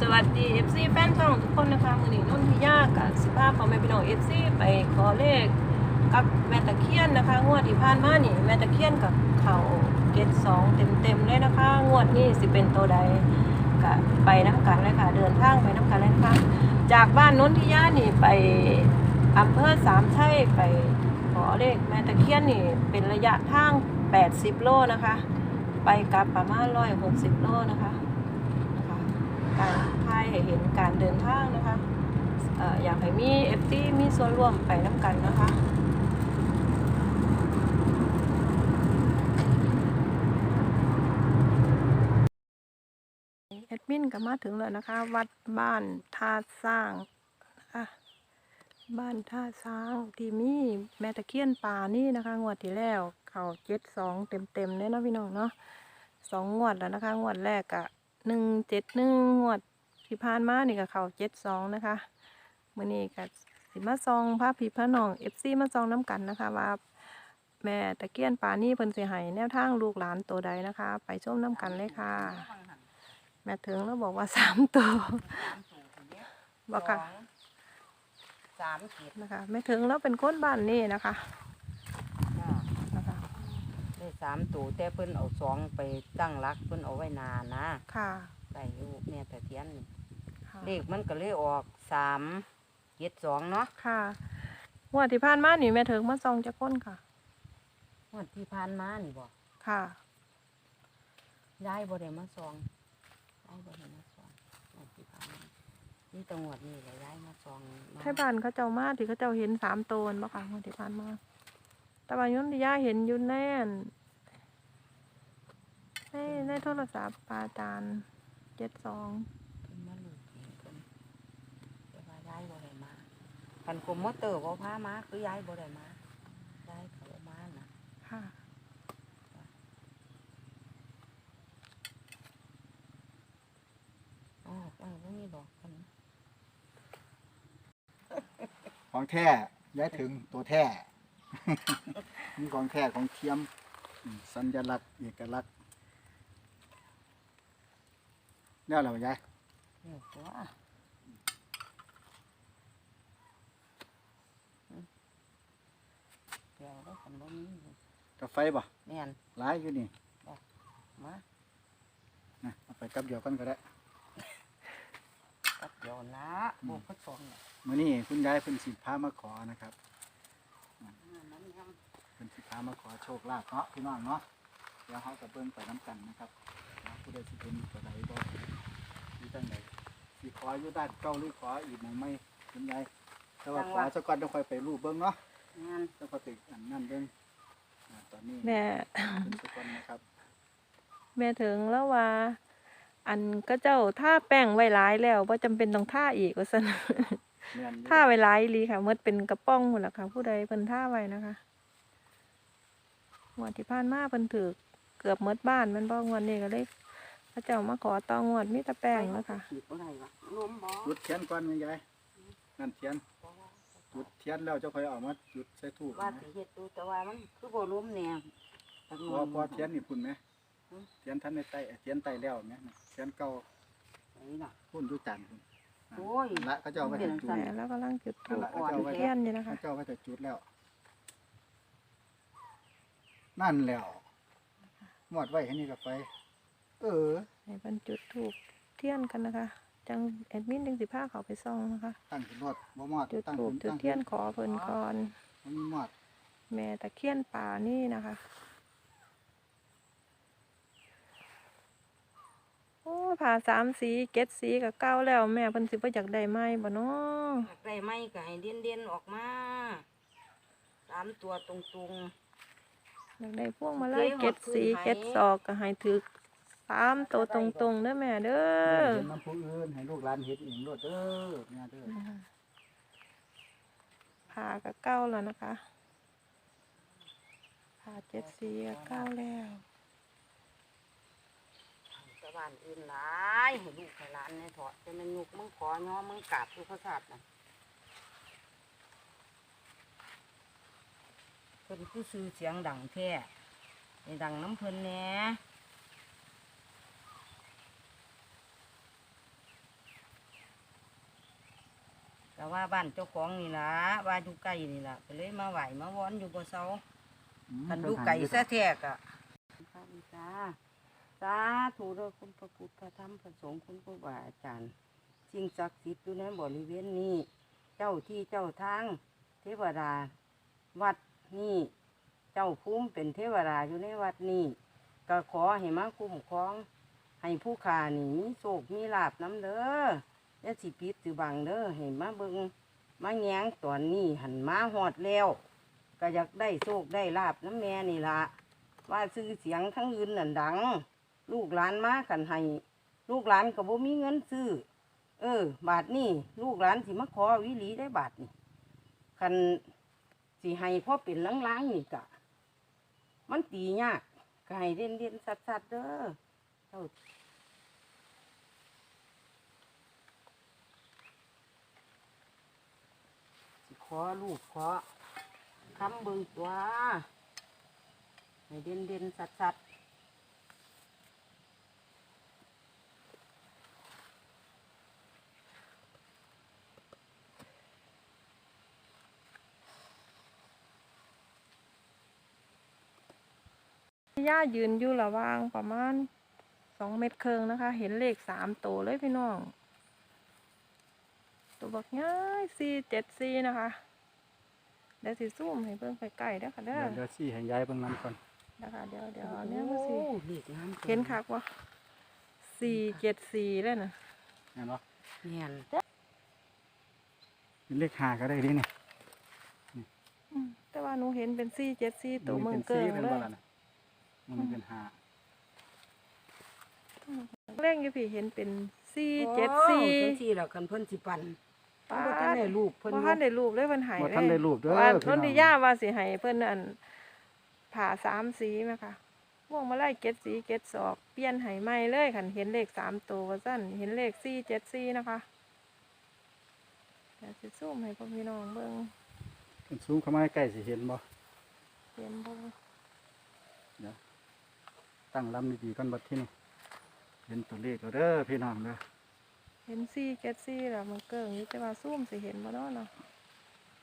สวัสดี FC แฟนช่องทุกคนนะคะมือนี้นุ่นพิยากับสิภาพของแม่พี่น้อง FC ไปขอเลขกับแม่ตะเคียนนะคะงวดที่ผ่านมานี่แม่ตะเคียนกับเขาเจ็ดสองเต็มเต็มๆเลยนะคะ งวดนี้สิเป็นตัวใดก็ไปน้ำกันเลยค่ะ เดินทางไปน้ำกันเลยนะคะ จากบ้านนุ่นทิยานี่ไปอำเภอสามชัยไปขอเลขแม่ตะเคียนนี่เป็นระยะทาง 80 โลนะคะ ไปกลับประมาณ160 โลนะคะนะคะ การพายให้เห็นการเดินทางนะคะอ่ออยากให้มีเอฟซีมีส่วนร่วมไปน้ำกันนะคะแอดมินก็มาถึงแล้วนะคะ วัดบ้านท่าสร้างนะคะบ้านท่าช้างที่มีแม่ตะเคียนป่านี่นะคะ งวดที่แล้วเขาเจ็ดสองเต็มเต็มๆเลยนะพี่น้องเนาะสองงวดแล้วนะคะ งวดแรกกะ หนึ่งเจ็ดหนึ่งงวดที่ผ่านมานี่ก็เขาเจ็ดสองนะคะมื่อนี้ก็สิมาซองพระพีพระน้องเอฟซีมาซองน้ำกันนะคะว่าแม่ตะเคียนป่านี่เพิ่นสิให้แนวทางลูกหลานตัวใดนะคะ ไปชมน้ำกันเลยค่ะ แม่ถึงแล้วบอกว่าสามตัวบอกค่ะสามเจ็ดนะคะแม่ถึงแล้วเป็นคนบ้านนี่นะคะจ้านะคะได้ สามตัวแต่เพิ่นเอาสองไปตั้งรักเพิ่นเอาไว้นานนะค่ะได้อยู่เนี่ยแต่เทียนนี่ค่ะเลขมันก็เลยออกสามเจ็ดสองเนาะค่ะงวดที่ผ่านมานี่แม่ถึงมาซองจะก้นค่ะ งวดที่ผ่านมานี่บ่ค่ะย้ายบ่ได้มาซองย้ายบ่ได้มาซองงวดที่ผ่านมานี่ตังวดนี่แหละย้ายมาซองมาไทยบ้านเขาเจ้ามาที่เขาเจ้าเห็นสามตัวนั่นบ่ค่ะงวดที่ผ่านมาแต่ว่ายุนที่ย่าเห็นอยุ่นแน่น ในในโทรศัพท์ปาจานเจ็ดสองเพิ่นมาลูกเองเพิ่นแต่ว่าย้ายบ่ได้มาคันกรมมอเตอร์บ่พามาคือย้ายบ่ได้มาย้ายเขาบ่มานะค่ะอ๋อว่าบ่มีดอกกันของแท้ย้ายถึงตัวแท้มีของแท้ของเทียมอืมสัญลักษณ์เอกลักษณ์ เนี่ยเราย้ายเนี่ยตัวอืมเดี๋ยวได้คันบ่มีอยู่กาไฟบ่แม่นหลายอยู่นี่มานะเอาไปกับเดียวกันก็ได้ตัดเดี๋ยวนะบวกก็สองเนี่ยมื้อนี้คุณยายเพิ่นสิพามาขอนะครับอ่ามันยังเพิ่นสิพามาขอโชคลาภเนาะพี่น้องเนาะเดี๋ยวเฮาก็เบิ่งไปนํกันนะครับว่าผู้ใดสิเป็นตัวใดบ่อยู่ จังไดสิขออยู่ด้านเก่าหรือขออีกหม่องใหม่คุณยายแต่ว่าขอซะก่อนต้องค่อยไปรูปเบิ่งเนาะงานต้องค่อยไปอันนั้นเบิ่งอ่าตอนนี้แม่ เป็นสกอนนะครับแม่ถึงแล้วว่า อันก็เจ้าท่าแป้งไว้หลายแล้วว่าจำเป็นต้องท่าอีกว่าซั่น แม่นอยู่ท่าไว้หลายอีหลีค่ะเมื่อเป็นกระป้องหมดละค่ะ ผู้ใดเพิ่นท่าไว้นะคะงวดที่ผ่านมาเพิ่นถือเกือบเมดบ้านแมันบ่งวดนี้ก็เลย พระเจ้ามาขอตองวดมีแตะแป้งนะคะขีดอะไรวะรวมบ่จุดเทียนก่อนแม่ยายนั่นเทียนจุดเทียนแล้วเจ้าค่อยเอามาจุดใส่ทูบว่านะสิเฮ็ดดูแต่ว่ามันคือบ่รวมแนวตักพอพอเทียนนี่พุ่นไหมเทียนท่านในไตเทียนไตแล้วไหมเทียนเก่าไอ้น่ะพุ่นอยู่จานพุ่นโอ้ยละเขาเจ้าไว้แต่จุดแม่แล้วก็ลังจุดถูกนั่นล่ะเขาเจ้าไว้เทียนอยู่นะคะเขาเจ้าไว้แต่จุดแล้ว นั่นแล้วหมดไว้ให้นี่กับไฟ เออให้เพิ่นจุดถูกเทียนกันนะคะ จังแอดมินจังสิพาเขาไปส่องนะคะ ตั้งขึ้นรถบ่มอดจุดตั้งถูขึ้กนจุดตั้งเทียนขอเพิ่นก่อนมันมีมอดแม่ตะเคียนป่านี่นะคะ โอ้ผ่าสามสีเก็ดสีกับเก้าแล้ว แม่เพิ่นสิบ่อยากได้ไหมบ่เนาะอยากได้ไม้ก็ให้เด่นๆออกมาสามตัวตรงอยากได้พวงมาลัยเก็ดสีเก็ดศอกก็ให้ถือ สามตัวตรงๆเด้อแม่เด้อเห็นน้ำผู้อื่นให้ลูกหลานเห็นเองรถเด้อแม่เด้อผ่ากับเก้าแล้วนะคะผ่าเจ็ดสีกับเก้าแล้วๆชาวบ้านอื่นหลายให้ลูกให้หลานในถอดจะมันยุกมึงขอย่อมึงกราบทุกพระศาสนาเพิ่นคือซื้อเสียงดังแท้ให้ดังน้ำเพิ่นแหน่ แต่ว่าบ้านเจ้าของนี่ล่ะว่าอยู่ไกลนี่ล่ะก็เลยมาไหวมาวอนอยู่บ่เซาอืมคันอยู่ไกลซะแท้กะพระบิดาสาธุเด้อคุณพระพุทธพระธรรมพระสงฆ์คุณครูบาอาจารย์สิ่งศักดิ์สิทธิ์อยู่ในบริเวณนี้ เจ้าที่เจ้าทางเทวดา วัดนี่เจ้าภูมิเป็นเทวดาอยู่ในวัดนี้ก็ขอให้มาคุ้มครอง ให้ผู้ขานี่มีโชคมีลาบน้ำเด้อ อย่าสิปิดสิบังเด้อให้มาเบิงมาแง้งตอนนี้หันมาหอดแล้ว ก็อยากได้โชคได้ลาบน้ำแม่นี่ละว่าซื้อเสียงทั้งอื่นนั่นดัง ลูกหลานมากันให้ลูกหลานก็บ่มีเงินซื้อ เออ บาทนี่ลูกหลานสิมาขอวิลีได้บาทนี่คันสิให้พ่อเป็นล้างๆนี่กะ มันตียากก็ให้เด่นเด่นสัดๆเด้อเจ้าสิข อลูกขอคำเบิงตัวให้เด่นเด่นๆสัดย่ายืนอยู่ระว่างประมาณสองเมตรครึ่งนะคะ เห็นเลขสามตัวเลยพี่น้อง ตัวบักง่ายสี่เจ็ดสี่นะคะ เดี๋ยวสิซูมให้เบิ่งใกล้ๆเด้อค่ะเด้อเดี๋ยวเดี๋ยวสี่ให้ย้ายเบิ่งนํก่อนนะคะเดี๋ยวเดี๋ยวเอาเนี่ยมาสิโอ้เลขงามจังเห็นคักวะสี่เจ็ดสี่เลยนะแม่นบ่แม่นเป็นเลขห้าก็ได้ดินี่อืมแต่ว่าหนูเห็นเป็นสี่เจ็ดสี่ตัวนี่เมืองเป็นเกิสี่งเป็นเลบ่ยล่ะนะมันเป็นห้าเร่งอยู่พี่เห็นเป็นสี่เจ็ดโอ้สี่จังสี่แล้วกันเพิ่นสิปัน ป๊าบ่ทันได้รูปเพิ่นบ่ทันได้รูปเลยเพิ่นใหายบ่ทันได้รูปเด้อว่าพี่ต้นน้ที่องย่าว่าสิให้เพิ่นอันผ่าสามสีไหมคะม่วงมาไล่เก็ดสีเก็ดศอกเปลี่ยนให้ใหม่เลยคันเห็นเลขสามตัวว่าซั่นเห็นเลขสี่เจ็ดสี่นะคะเดี๋ยวสิซูมให้พ่อพี่น้องเบิ่งเพิ่นซูมเข้ามาใกล้สิเห็นบ่เห็นบ่ตั้งลำดีๆก่อนบัดที่นี่เห็นตัวเลขแล้วเด้อพี่น้องเด้อ เห็นสี่เจ็ดสี่แล้วมันเกิ่งอยู่แต่ว่าซูมสิเห็นบ่เนาะเนาะ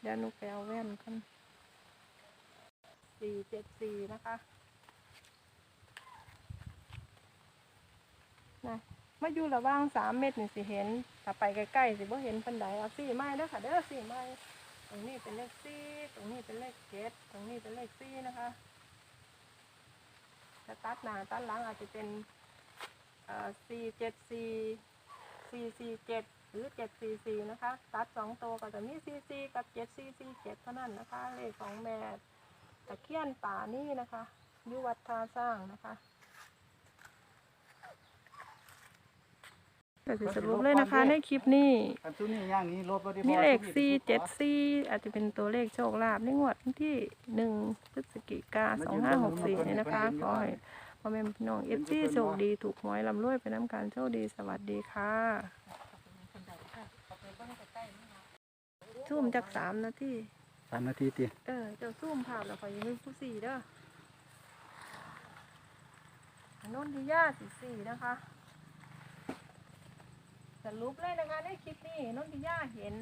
เดี๋ยวหนูไปเอาแว่นกันสี่เจ็ดสี่นะคะนะมาอยู่ระว่างสามเม็ดนี่สิเห็น ถ้าไปใกล้ๆสิบ่เห็นปันไดเอาสี่ไม้เด้อค่ะเด้อสี่ไม้ตรงนี้เป็นเลขสี่ตรงนี้เป็นเลขเจ็ดตรงนี้เป็นเลขสี่นะคะถ้าตัดหน้าตัดหลังอาจจะเป็นเอ่อสี่เจ็ดสี่ สี่สี่เจ็ดหรือเจ็ดสี่สี่นะคะ ตัดสองตัวก็จะมีสี่สี่กับเจ็ดสี่สี่เจ็ดเท่านั้นนะคะ เลขของแม่ตะเคียนป่านี่นะคะอยุวัดท่าสร้างนะคะเดี๋ยวสิสรุปเลยนะคะ ในคลิปนี้คันซุนี่ย่างนี้ลบบ่ได้บ่มีเลขซุนี่สี่ป็นเจ็ดขอสี่อาจจะเป็นตัวเลขโชคลาภในงวดวันที่หนึ่งพฤศจิกาสองห้าหกสี่นี่นะคะขอให้ พ่อแม่พี่น้องเอฟซีโชคดีถูกหวยลำรวยไปน้ำการโชคดีสวัสดีค่ะซูมจากสามนาทีสามนาทีติเออเจ้าซูมภาพแล้วขออยังนึกผู้สี่เด้ออนนทิยาสี่สี่นะคะสรุปเลยนะคะในคลิปนี้นนทิยาเห็น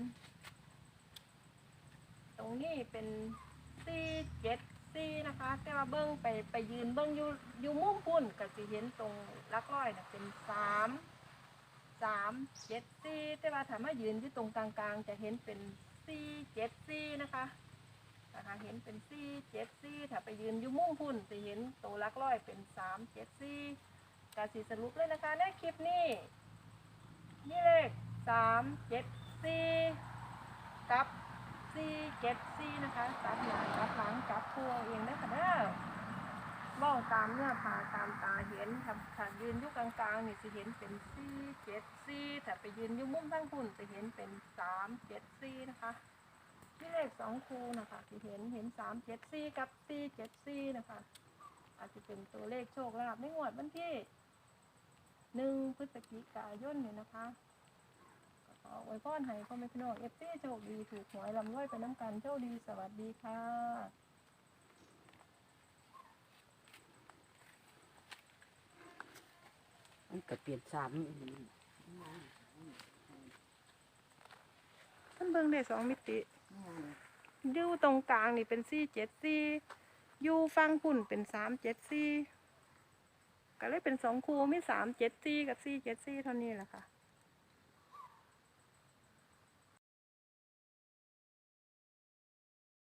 ตรงนี้เป็นสี่เจ็ด สี่นะคะ แต่ว่าเบิ้งไปไปยืนเบิ้งอยู่อยู่มุมพุ่นก็จะเห็นตรงลักร้อยนะเป็นสามสามเจ็ดสี่แต่ว่าถ้ามายืนอยู่ตรงกลางๆ จะเห็นเป็นสี่เจ็ดสี่นะคะนะคะเห็นเป็นสี่เจ็ดสี่ถ้าไปยืนอยู่มุมพุ่นจะเห็นตัวลักร้อยเป็นสามเจ็ดสี่กาสีสรุปเลยนะคะในคลิปนี้นี่เลขสามเจ็ดสี่กับสี่เจ็ดสี่นะคะจับหลังจับหลังจับตัวงได้ค่ะเด้อมองตามเนื้อผาตามตาเห็นถ้าถ้ายืนอยู่กลางๆนี่จะเห็นเป็นสี่เจ็ดสี่ถ้าไปยืนอยู่มุมทั้งพุ่นจะเห็นเป็นสามเจ็ดสี่นะคะนี่เลขสองคูนะคะที่เห็นเห็นสามเจ็ดสี่กับสี่เจ็ดสี่นะคะ อาจจะเป็นตัวเลขโชคลาภในงวดวันที่หนึ่งพฤศจิกายนเนี่ยนะคะขอไว้พรให้พ่อแม่พี่น้องเอฟซีโชคดีถูกหวยลำรวยไปน้ำกันโชคดีสวัสดีค่ะ มันก็เปลี่ยนสามมันเบิ่งได้สองมิติอยู่ตรงกลางนี่เป็นสี่เจ็ดสี่อยู่ฟังพุ่นเป็นสามเจ็ดสี่ก็เลยเป็นสองคูมีสามเจ็ดสี่กับสี่เจ็ดสี่เท่านี้แหละค่ะ